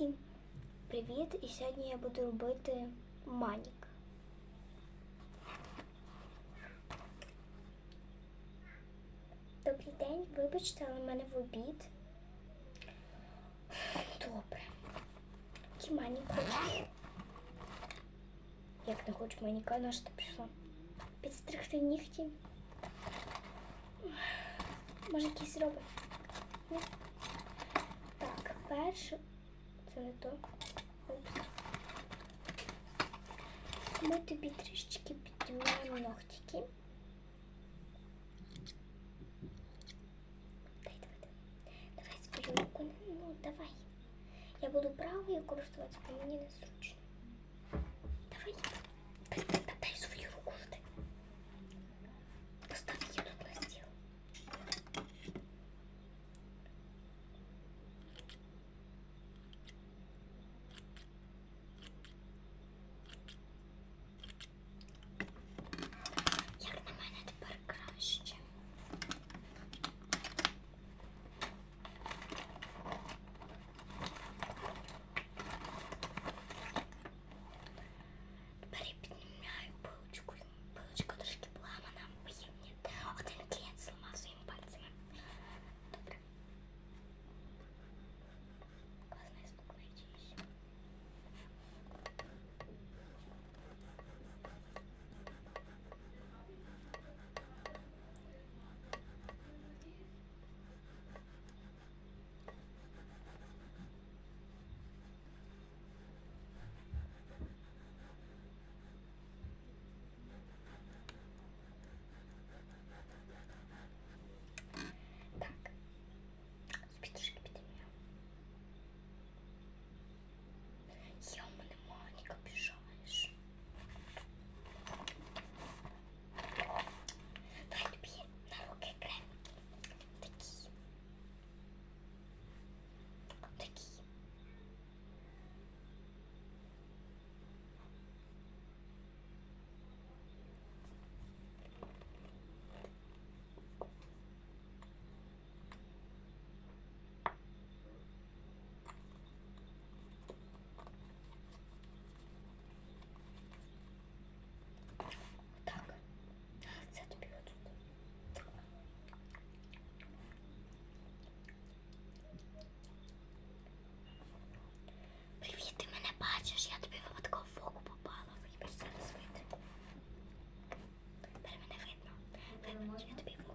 Всім привіт! І сьогодні я буду робити манік. Добрий день, вибачте, але в мене в обід. Добре. Який манік хочу? Як не хочу маніка, на що прийшла? Підстригти нігті. Може якийсь робить? Так, перше. Це не то. Упс. Ми тобі трішечки підтримаємо ногтики. Дай, давай, давай. Давай свою руку. Ну, давай. Я буду правою користуватися, бо мені незручно. Давай. you have to be